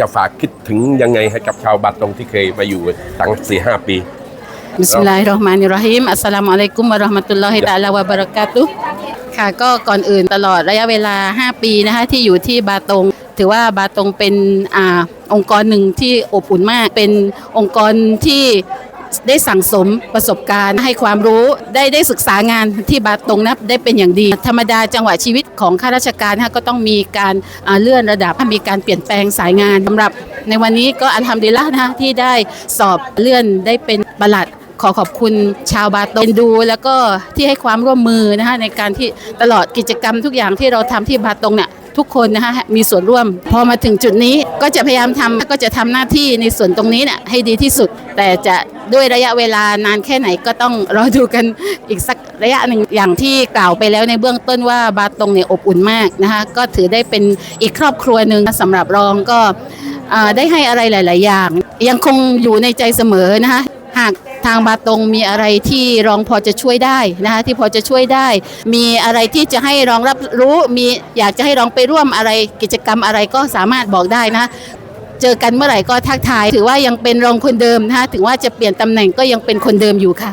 จะฝากคิดถึงยังไงให้กับชาวบาตงที่เคยมาอยู่ตั้งสี่ห้าปี Bismillahirrahmanirrahim Assalamualaikum warahmatullahi taala wabarakatuh ค่ะก็ก่อนอื่นตลอดระยะเวลา 5 ปีนะคะที่อยู่ที่บาตง ถือว่าบาตงเป็นอาองค์กรหนึ่งที่อบอุ่นมาก เป็นองค์กรที่ ได้สั่งสมประสบการณ์ให้ความรู้ได้ได้ศึกษางานที่บาตรงนะได้เป็นอย่างดี ธรรมดาจังหวะชีวิตของข้าราชการนะคะก็ต้องมีการเลื่อนระดับมีการเปลี่ยนแปลงสายงานสำหรับ ในวันนี้ก็อันทำดีละนะที่ได้สอบเลื่อนได้เป็นประหลัดขอขอบคุณชาวบาตงดู แล้วก็ที่ให้ความร่วมมือนะคะในการที่ตลอดกิจกรรมทุกอย่างที่เราทำที่บาตงเนี่ย ทุกคนนะคะมีส่วนร่วม พอมาถึงจุดนี้ก็จะพยายามทำก็จะทำหน้าที่ในส่วนตรงนี้เนี่ยให้ดีที่สุด แต่จะด้วยระยะเวลานานแค่ไหนก็ต้องรอดูกันอีกสักระยะหนึ่งอย่างที่กล่าวไปแล้วในเบื้องต้นว่าบาตงเนี่ยอบอุ่นมากนะคะก็ถือได้เป็นอีกครอบครัวหนึ่งสำหรับรองก็ได้ให้อะไรหลาย ๆ อย่าง ยังคงอยู่ในใจเสมอนะคะหาก ทางบาตงมีอะไรที่รองพอจะช่วยได้นะคะที่พอจะช่วยได้ มีอะไรที่จะให้รองรับรู้มีอยากจะให้รองไปร่วมอะไรกิจกรรมอะไรก็สามารถบอกได้นะเจอกันเมื่อไหร่ก็ทักทาย ถือว่ายังเป็นรองคนเดิมนะคะถึงว่าจะเปลี่ยนตำแหน่งก็ยังเป็นคนเดิมอยู่ค่ะ